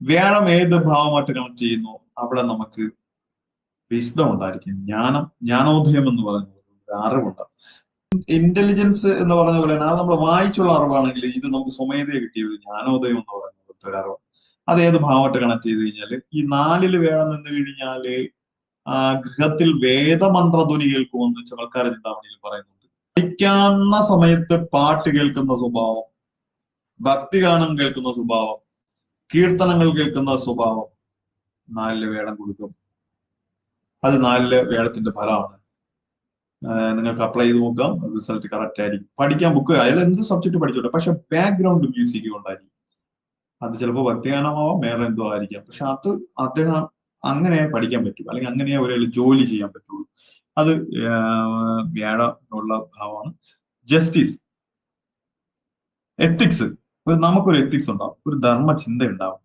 വ്യാഴം ഏത് ഭാവമായിട്ട് കണക്ട് ചെയ്യുന്നു അവിടെ നമുക്ക് വിശദം ഉണ്ടായിരിക്കും. ജ്ഞാനം ജ്ഞാനോദയം എന്ന് പറയുന്നത് അറിവുണ്ടാവും ഇന്റലിജൻസ് എന്ന് പറഞ്ഞ പോലെ അത് നമ്മൾ വായിച്ചുള്ള അറിവാണെങ്കിൽ ഇത് നമുക്ക് സ്വമേധയെ കിട്ടിയ ഒരു ജ്ഞാനോദയം എന്ന് പറയുന്ന ഒരു അറിവ് അത് ഏത് ഭാവമായിട്ട് കണക്ട് ചെയ്ത് കഴിഞ്ഞാൽ ഈ നാലിൽ വേണം നിന്ന് കഴിഞ്ഞാൽ ആ ഗൃഹത്തിൽ വേദമന്ത്രധ്വനി കേൾക്കുമെന്ന് ചമൽക്കാര ചിന്താമണിയിൽ പറയുന്നുണ്ട്. പഠിക്കാവുന്ന സമയത്ത് പാട്ട് കേൾക്കുന്ന സ്വഭാവം ഭക്തിഗാനം കേൾക്കുന്ന സ്വഭാവം കീർത്തനങ്ങൾ കേൾക്കുന്ന സ്വഭാവം നാലിൽ വേടം കൊടുക്കും. അത് നാലിൽ വേടത്തിന്റെ ഫലമാണ്. നിങ്ങൾക്ക് അപ്ലൈ ചെയ്ത് നോക്കാം. റിസൾട്ട് കറക്റ്റ് ആയിരിക്കും. പഠിക്കാൻ ബുക്ക് അയാൾ എന്ത് സബ്ജക്ട് പഠിച്ചോട്ടെ പക്ഷെ ബാക്ക്ഗ്രൗണ്ട് മ്യൂസിക് കൊണ്ടായിരിക്കും. അത് ചിലപ്പോൾ ഭക്തിഗാനമാവാം വേറെ എന്തോ ആയിരിക്കാം. പക്ഷെ അത് അദ്ദേഹം അങ്ങനെ പഠിക്കാൻ പറ്റും. അല്ലെങ്കിൽ അങ്ങനെ ഒരാൾ ജോലി ചെയ്യാൻ പറ്റുള്ളൂ. അത് വ്യാഴ ഉള്ള ഭാവമാണ്. ജസ്റ്റിസ് എത്തിക്സ് ഒരു നമുക്കൊരു എത്തിക്സ് ഉണ്ടാവും ഒരു ധർമ്മചിന്ത ഉണ്ടാവും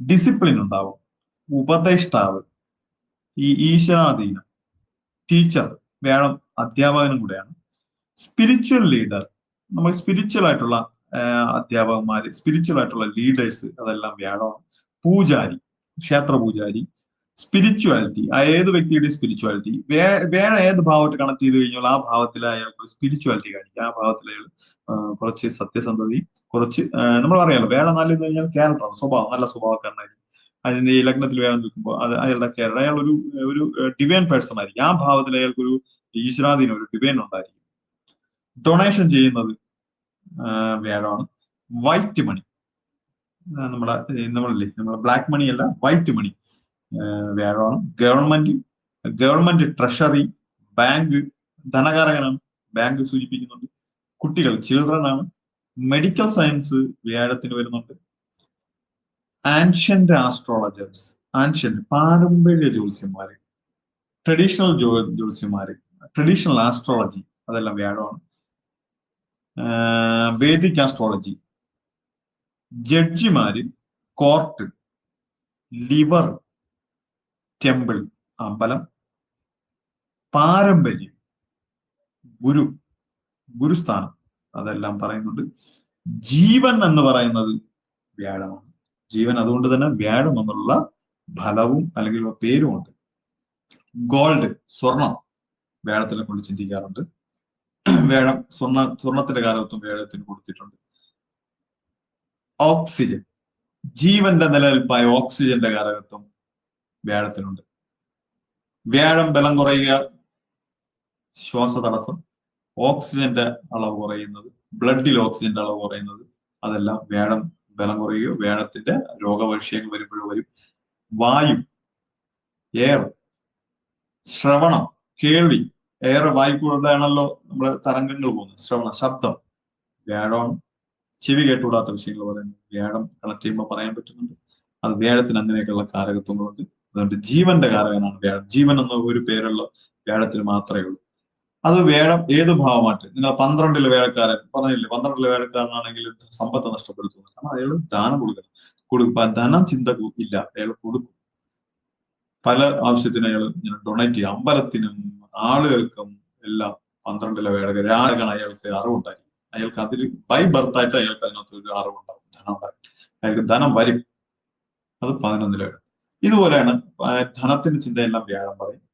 ഡിസിപ്ലിൻ ഉണ്ടാവും ഉപദേഷ്ടാവ് ഈ ഈശ്വരാധീനം ടീച്ചർ വേണം അധ്യാപകനും കൂടെയാണ്. സ്പിരിച്വൽ ലീഡർ നമ്മൾ സ്പിരിച്വൽ ആയിട്ടുള്ള അധ്യാപകന്മാര് സ്പിരിച്വൽ ആയിട്ടുള്ള ലീഡേഴ്സ് അതെല്ലാം വേണം. പൂജാരി ക്ഷേത്ര പൂജാരി സ്പിരിച്വാലിറ്റി ആ ഏത് വ്യക്തിയുടെ സ്പിരിച്വാലിറ്റി വേ വേറെ ഏത് ഭാവമായിട്ട് കണക്ട് ചെയ്ത് കഴിഞ്ഞാൽ ആ ഭാവത്തിൽ അയാൾക്ക് സ്പിരിച്വാലിറ്റി കാണിക്കും. ആ ഭാവത്തിൽ അയാൾ കുറച്ച് സത്യസന്ധതയും കുറച്ച് നമ്മൾ അറിയാലോ വേള നല്ല എന്ന് കഴിഞ്ഞാൽ ക്യാരക്ടറാണ് സ്വഭാവം നല്ല സ്വഭാവക്കാരനായിരിക്കും അതിന് ഈ ലഗ്നത്തിൽ വേണം നിൽക്കുമ്പോൾ അത് അയാളുടെ ക്യാരക്ടർ അയാൾ ഒരു ഒരു ഡിവൈൻ പേഴ്സൺ ആയിരിക്കും. ആ ഭാവത്തിൽ അയാൾക്കൊരു ഈശ്വരാധീനം ഒരു ഡിവൈൻ ഉണ്ടായിരിക്കും. ഡൊണേഷൻ ചെയ്യുന്നത് വേഴാണ് വൈറ്റ് മണി നമ്മളെ നമ്മളല്ലേ നമ്മുടെ ബ്ലാക്ക് മണി അല്ല വൈറ്റ് മണി വ്യാഴമാണ്. ഗവൺമെന്റ് ഗവൺമെന്റ് ട്രഷറി ബാങ്ക് ധനകാരകനാണ്. ബാങ്ക് സൂചിപ്പിക്കുന്നുണ്ട്. കുട്ടികൾ ചിൽഡ്രൻ ആണ്. മെഡിക്കൽ സയൻസ് വ്യാഴത്തിന് വരുന്നുണ്ട്. ആൻഷ്യന്റ് ആസ്ട്രോളജേഴ്സ് ആൻഷ്യന്റ് പാരമ്പര്യ ജ്യോത്സ്യന്മാര് ട്രഡീഷണൽ ജ്യോ ജ്യോത്സ്യന്മാര് ട്രഡീഷണൽ ആസ്ട്രോളജി അതെല്ലാം വ്യാഴമാണ്. വേദിക് ആസ്ട്രോളജി ജഡ്ജിമാര് കോർട്ട് ലിവർ ടെമ്പിൾ അമ്പലം പാരമ്പര്യം ഗുരു ഗുരുസ്ഥാനം. അതെല്ലാം പറയുന്നുണ്ട്. ജീവൻ എന്ന് പറയുന്നത് വ്യാഴമാണ്. ജീവൻ അതുകൊണ്ട് തന്നെ വ്യാഴം എന്നുള്ള ഫലവും അല്ലെങ്കിൽ പേരും ഉണ്ട്. ഗോൾഡ് സ്വർണം വ്യാഴത്തിനെ കൊണ്ട് ചിന്തിക്കാറുണ്ട്. വേഴം സ്വർണ സ്വർണത്തിന്റെ കാലത്തും വേഴത്തിന് കൊടുത്തിട്ടുണ്ട്. ഓക്സിജൻ. ജീവന്റെ നിലനിൽപ്പായ ഓക്സിജന്റെ കാരകത്വം വ്യാഴത്തിനുണ്ട്. വ്യാഴം ബലം കുറയുക ശ്വാസതടസ്സം ഓക്സിജന്റെ അളവ് കുറയുന്നത് ബ്ലഡിൽ ഓക്സിജന്റെ അളവ് കുറയുന്നത് അതെല്ലാം വേണം ബലം കുറയുകയോ വേണത്തിന്റെ രോഗവിഷയങ്ങൾ വരുമ്പോഴോ വരും. വായു എയർ ശ്രവണം കേൾവി എയർ വായുക്കൂടെയാണല്ലോ നമ്മുടെ തരംഗങ്ങൾ പോകുന്നത്. ശ്രവണം ശബ്ദം വ്യാഴമാണ് ചെവി കേട്ടുകൂടാത്ത വിഷയങ്ങൾ പറയുന്നത്. വ്യാഴം കണക്ട് ചെയ്യുമ്പോൾ പറയാൻ പറ്റുന്നുണ്ട്. അത് വ്യാഴത്തിന് അങ്ങനെയൊക്കെയുള്ള കാരകത്വങ്ങളുണ്ട് അതുകൊണ്ട് ജീവന്റെ കാരകനാണ് വ്യാഴം. ജീവൻ എന്ന ഒരു പേരുള്ള വ്യാഴത്തിന് മാത്രമേ ഉള്ളൂ. അത് വേണം ഏത് ഭാവമായിട്ട്? നിങ്ങൾ പന്ത്രണ്ടിലെ വേഴക്കാരൻ പറഞ്ഞില്ലേ പന്ത്രണ്ടിലെ വേഴക്കാരനാണെങ്കിൽ സമ്പത്ത് നഷ്ടപ്പെടുത്തുന്നു. കാരണം അയാൾ ദാനം കൊടുക്കണം. കൊടുക്കാൻ ധനം ചിന്ത ഇല്ല. അയാൾ കൊടുക്കും. പല ആവശ്യത്തിന് അയാൾ ഇങ്ങനെ ഡൊണേറ്റ് ചെയ്യാം. അമ്പലത്തിനും ആളുകൾക്കും എല്ലാം പന്ത്രണ്ടിലെ വേടക രാഗണ് അയാൾക്ക് അറിവുണ്ടായി അയാൾക്ക് അതിൽ ബൈ ബർത്ത് ആയിട്ട് അയാൾക്ക് അതിനകത്ത് ഒരു അറിവുണ്ടാവും. ധനം ഉണ്ടാവും. അയാൾക്ക് ധനം വരും. അത് പതിനൊന്നിലെ ഇതുപോലെയാണ് ധനത്തിന്റെ ചിന്തയെല്ലാം വ്യാഴം പറയും.